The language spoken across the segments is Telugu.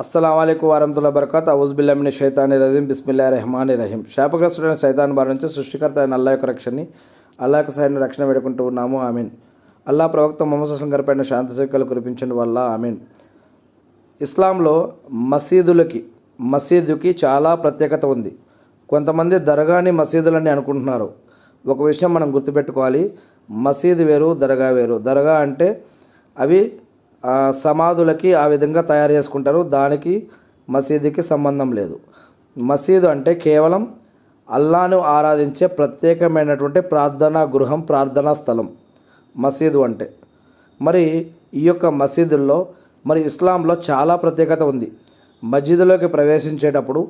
అస్సలం అయికు వరహతుల్లా బర్కత్ అవుజుబిల్లామిని షైతాని రజీం బిస్మిల్లా రెహమాన్ రహీం శాపగ్రస్తుడైన సైతాన్ బారి నుంచి సృష్టికర్త అయిన అల్లా యొక్క రక్షణని అల్లా యొక్క సైన్ రక్షణ వేడుకుంటూ ఉన్నాము. ఆమెన్. అల్లా ప్రవక్త మొహమ్మద్ హుస్లం గారిపైన శాంతి సేకలు కురిపించడం వల్ల. ఆమెన్. ఇస్లాంలో మసీదులకి మసీదుకి చాలా ప్రత్యేకత ఉంది. కొంతమంది దర్గాని మసీదులని అనుకుంటున్నారు. ఒక విషయం మనం గుర్తుపెట్టుకోవాలి. మసీదు వేరు దర్గా వేరు. దర్గా అంటే అవి సమాధులకి ఆ విధంగా తయారు చేసుకుంటారు. దానికి మసీదుకి సంబంధం లేదు. మసీదు అంటే కేవలం అల్లాను ఆరాధించే ప్రత్యేకమైనటువంటి ప్రార్థనా గృహం ప్రార్థనా స్థలం. మసీదు అంటే. మరి ఈ యొక్క మసీదుల్లో మరి ఇస్లాంలో చాలా ప్రత్యేకత ఉంది. మసీదులోకి ప్రవేశించేటప్పుడు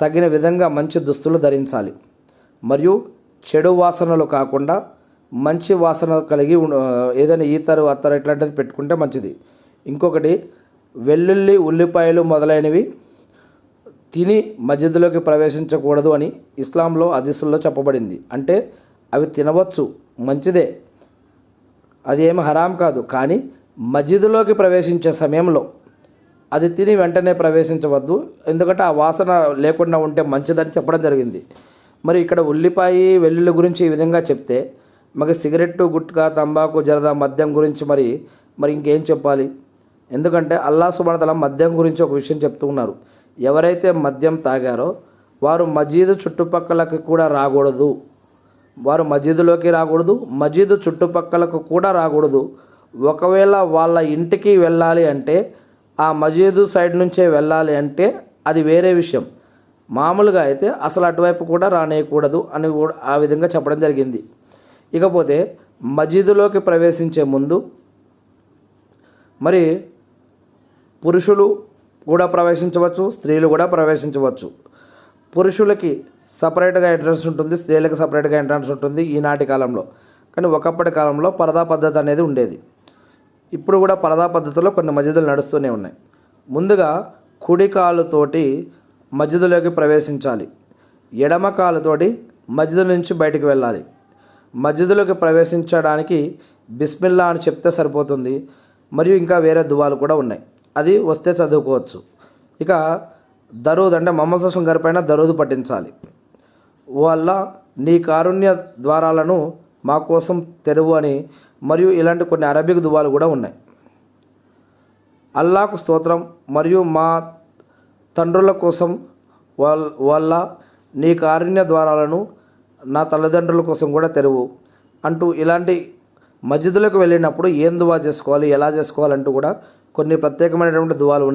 తగిన విధంగా మంచి దుస్తులు ధరించాలి. మరియు చెడు వాసనలు కాకుండా మంచి వాసన కలిగి ఏదైనా ఈతరు అత్తరు ఇట్లాంటిది పెట్టుకుంటే మంచిది. ఇంకొకటి వెల్లుల్లి ఉల్లిపాయలు మొదలైనవి తిని మస్జిద్లోకి ప్రవేశించకూడదు అని ఇస్లాంలో హదీసుల్లో చెప్పబడింది. అంటే అవి తినవచ్చు మంచిదే. అది హరాం కాదు కానీ మస్జిద్లోకి ప్రవేశించే సమయంలో అది తిని వెంటనే ప్రవేశించవద్దు. ఎందుకంటే ఆ వాసన లేకుండా ఉంటే మంచిదని చెప్పడం జరిగింది. మరి ఇక్కడ ఉల్లిపాయ వెల్లుల్లి గురించి ఈ విధంగా చెప్తే మరి సిగరెట్టు గుట్కా తంబాకు జరదా మద్యం గురించి మరి మరి ఇంకేం చెప్పాలి? ఎందుకంటే అల్లా సుబనతల మద్యం గురించి ఒక విషయం చెప్తూ ఉన్నారు. ఎవరైతే మద్యం తాగారో వారు మజీదు చుట్టుపక్కలకి కూడా రాకూడదు. వారు మజీదులోకి రాకూడదు మజీదు చుట్టుపక్కలకు కూడా రాకూడదు. ఒకవేళ వాళ్ళ ఇంటికి వెళ్ళాలి అంటే ఆ మజీదు సైడ్ నుంచే వెళ్ళాలి అంటే అది వేరే విషయం. మామూలుగా అయితే అసలు అటువైపు కూడా రానేయకూడదు అని కూడా ఆ విధంగా చెప్పడం జరిగింది. ఇకపోతే మజీదులోకి ప్రవేశించే ముందు మరి పురుషులు కూడా ప్రవేశించవచ్చు స్త్రీలు కూడా ప్రవేశించవచ్చు. పురుషులకి సపరేట్గా ఎంట్రన్స్ ఉంటుంది స్త్రీలకు సపరేట్గా ఎంట్రన్స్ ఉంటుంది ఈనాటి కాలంలో. కానీ ఒకప్పటి కాలంలో పరదా పద్ధతి అనేది ఉండేది. ఇప్పుడు కూడా పరదా పద్ధతిలో కొన్ని మస్జిదులు నడుస్తూనే ఉన్నాయి. ముందుగా కుడి కాలుతోటి మస్జిదులోకి ప్రవేశించాలి. ఎడమ కాలుతోటి మస్జిద్ నుంచి బయటికి వెళ్ళాలి. మస్జిద్లోకి ప్రవేశించడానికి బిస్మిల్లా అని చెప్తే సరిపోతుంది. మరియు ఇంకా వేరే దువాలు కూడా ఉన్నాయి. అది వస్తే చదువుకోవచ్చు. ఇక దరూద్ అంటే మొహమ్మద్ సుస్లం గారి పైన దరూదు పట్టించాలి. వల్ల నీ కారుణ్య ద్వారాలను మా కోసం తెరువు అని మరియు ఇలాంటి కొన్ని అరబిక్ దువాలు కూడా ఉన్నాయి. అల్లాకు స్తోత్రం మరియు మా తండ్రుల కోసం వాళ్ళ వల్ల నీ కారుణ్య ద్వారాలను నా తల్లిదండ్రుల కోసం కూడా తెరువు అంటూ ఇలాంటి మస్జిదులకు వెళ్ళినప్పుడు ఏం దువా చేసుకోవాలి ఎలా చేసుకోవాలంటూ కూడా కొన్ని ప్రత్యేకమైనటువంటి దువాలు